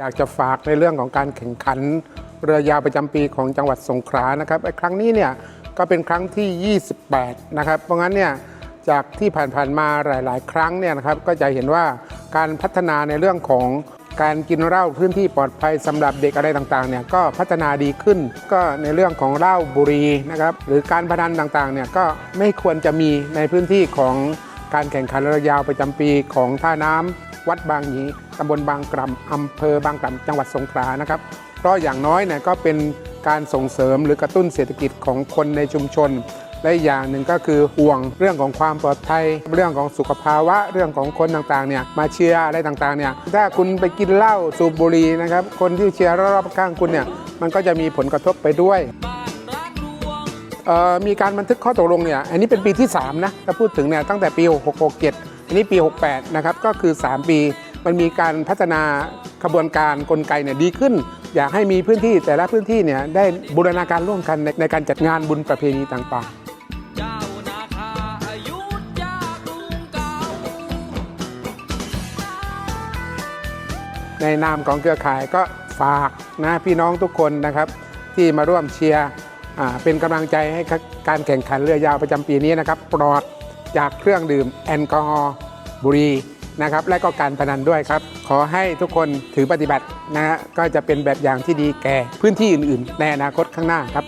อยากจะฝากในเรื่องของการแข่งขัน เรือยาวประจำปีของจังหวัดสงขลานะครับไอ้ครั้งนี้เนี่ยก็เป็นครั้งที่ 28 นะครับ เพราะงั้นเนี่ยจากที่ผ่านๆมาหลาย ๆ ครั้งเนี่ยนะครับก็จะเห็นว่าการพัฒนาในเรื่องของการกินเหล้าพื้นที่ปลอดภัยสำหรับเด็กอะไรต่างๆเนี่ยก็พัฒนาดีขึ้น ก็ในเรื่องของเหล้าบุหรีนะครับหรือการพนันต่างๆเนี่ยก็ไม่ควรจะมีในพื้นที่ของ การแข่งขันเรือยาวประจำปีของท่าน้ำวัดบางหยีตำบลบางกล่ำอำเภอบางกล่ำจังหวัดสงขลานะครับ เพราะอย่างน้อยเนี่ยก็เป็นการส่งเสริมหรือกระตุ้นเศรษฐกิจของคนในชุมชน และอย่างหนึ่งก็คือห่วงเรื่องของความปลอดภัย เรื่องของสุขภาวะเรื่องของคนต่างๆเนี่ยมาเชียร์อะไรต่างๆเนี่ยถ้าคุณไปกินเหล้าสูบบุหรี่นะครับคนที่เชียร์รอบข้างคุณเนี่ยมันก็จะมีผลกระทบไปด้วย มีการบันทึกข้อตกลงเนี่ยอันนี้เป็นปีที่ 3 นะ ถ้าพูดถึงเนี่ยตั้งแต่ปี 667 อันนี้ปี 68 นะครับ ก็คือ 3 ปีมันมีการพัฒนาขบวนการกลไกเนี่ยดีขึ้น อยากให้มีพื้นที่แต่ละพื้นที่เนี่ยได้บูรณาการร่วมกันในในการจัดงานบุญประเพณีต่างๆเจ้างเก่าในนามของเครือข่ายก็ฝากนะพี่น้องทุกคนนะครับ ที่มาร่วมเชียร์ เป็นกำลังใจให้การแข่งขันเรือยาวประจำปีนี้นะครับ ปลอดจากเครื่องดื่มแอลกอฮอล์บุหรี่นะครับ และก็การพนันด้วยครับ ขอให้ทุกคนถือปฏิบัตินะฮะก็จะเป็นแบบอย่างที่ดีแก่พื้นที่อื่น ๆ ในอนาคตข้างหน้าครับ